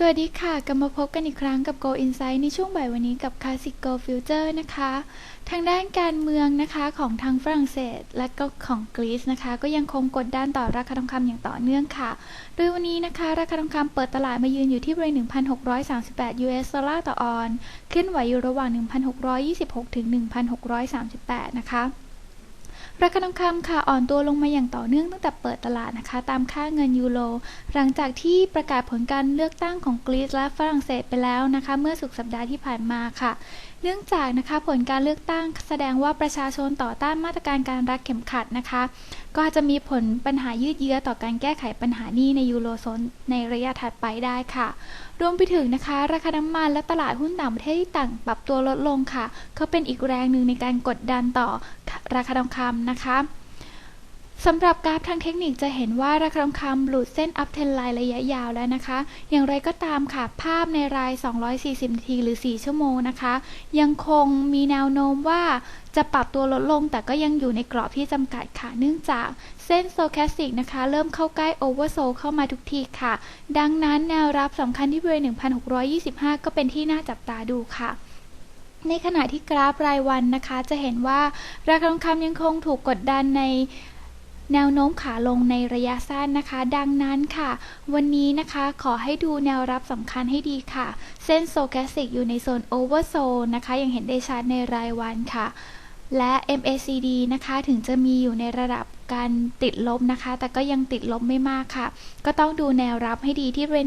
สวัสดีค่ะ กลับมาพบกันอีกครั้งกับ Go Insight ในช่วงบ่ายวันนี้กับ Classic Go Future นะคะ ทางด้านการเมืองนะคะของทางฝรั่งเศส และก็ของกรีซนะคะ ก็ยังคงกดดันต่อราคาทองคำอย่างต่อเนื่องค่ะ โดยวันนี้นะคะ ราคาทองคำเปิดตลาดมายืนอยู่ที่บริเวณ 1,638 US ดอลลาร์ต่อออนซ์เคลื่อนไหวอยู่ระหว่าง 1,626 ถึง 1,638 นะคะ ราคาทองคำค่ะอ่อนตัวลงมาอย่างต่อเนื่องตั้งแต่เปิดตลาดนะคะ ตามค่าเงินยูโรหลังจากที่ประกาศผลการเลือกตั้งของกรีซและฝรั่งเศสไปแล้วนะคะ เมื่อสุกสัปดาห์ที่ผ่านมาค่ะ เนื่องจากนะคะผลการเลือกตั้งแสดงว่าประชาชนต่อต้านมาตรการการรักเข็มขัดนะคะ ก็จจะมีผลปัญหายืดเยื้อต่อการแก้ไขปัญหานี้ในยูโรโซนในระยะถัดไปได้ค่ะรวมไปถึงนะคะ ราคาน้ำมันและตลาดหุ้นต่างประเทศที่ต่างปรับตัวลดลงค่ะก็เป็นอีกแรงหนึ่งในการกดดันต่อ ราคาทองคำนะคะสำหรับกราฟทางเทคนิคจะเห็นว่าราคาทองคำหลุดเส้นอัพเทนไลน์ระยะยาวแล้วนะคะ อย่างไรก็ตามค่ะ ภาพในราย 240นาทีหรือ 4 ชั่วโมงนะคะ ยังคงมีแนวโน้มว่าจะปรับตัวลดลง แต่ก็ยังอยู่ในกรอบที่จำกัดค่ะ เนื่องจากเส้นโซแคสติกนะคะ เริ่มเข้าใกล้โอเวอร์โซเข้ามาทุกทีค่ะ ดังนั้นแนวรับสำคัญที่บริเวณ 1,625 ก็เป็นที่น่าจับตาดูค่ะ ในขณะที่กราฟรายวันนะคะ จะเห็นว่าราคาทองคำยังคงถูกกดดันในแนวโน้มขาลงในระยะสั้นนะคะ ดังนั้นค่ะ วันนี้นะคะขอให้ดูแนวรับสำคัญให้ดีค่ะ เส้นโซแกสิกอยู่ในโซนโอเวอร์โซนนะคะ ยังเห็นได้ชัดในรายวันค่ะ และ MACD นะคะถึงจะมีอยู่ในระดับ การติดลบนะคะ แต่ก็ยังติดลบไม่มากค่ะ ก็ต้องดูแนวรับให้ดีที่บริเวณ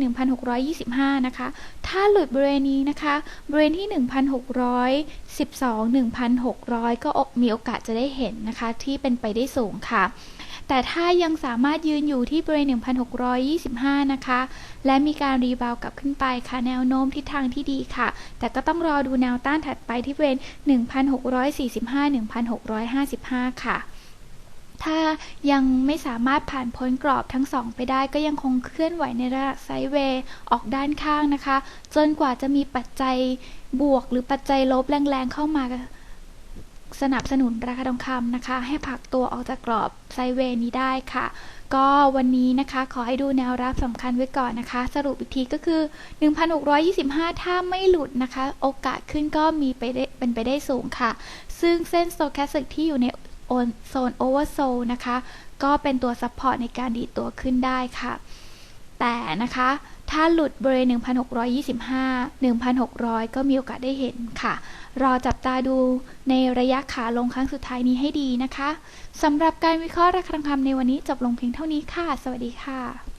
1,625 นะคะ ถ้าหลุดบริเวณนี้นะคะ บริเวณที่ 1,612 1,600 ก็มีโอกาสจะได้เห็นนะคะ ที่เป็นไปได้สูงค่ะแต่ถ้ายังสามารถยืนอยู่ที่บริเวณ 1,625 นะคะ และมีการรีบาวกลับขึ้นไปค่ะ แนวโน้มทิศทางที่ดีค่ะ แต่ก็ต้องรอดูแนวต้านถัดไปที่บริเวณ 1,645-1,655 ค่ะ ถ้ายังไม่สามารถผ่านพ้นกรอบทั้งสองไปได้ก็ยังคงเคลื่อนไหวในระดับไซด์เวย์ออกด้านข้างนะคะ จนกว่าจะมีปัจจัยบวกหรือปัจจัยลบแรงๆเข้ามาสนับสนุนราคาทองคำนะคะ ให้ผักตัวออกจากกรอบไซเวนี้ได้ค่ะ ก็วันนี้นะคะขอให้ดูแนวรับสำคัญไว้ก่อนนะคะ สรุปอีกทีก็คือ 1,625 ถ้าไม่หลุดนะคะ โอกาสขึ้นก็มีไปได้เป็นไปได้สูงค่ะ ซึ่งเส้นโซแคสติกที่อยู่ใน โซนโอเวอร์โซนะคะ ก็เป็นตัวซัพพอร์ตในการดีตัวขึ้นได้ค่ะ แต่นะคะ ถ้าหลุดบริเวณ 1,625 1,600 ก็มีโอกาสได้เห็นค่ะ รอจับตาดูในระยะขาลงครั้งสุดท้ายนี้ให้ดีนะคะสำหรับการวิเคราะห์ราคาทองคำในวันนี้จบลงเพียงเท่านี้ค่ะ สวัสดีค่ะ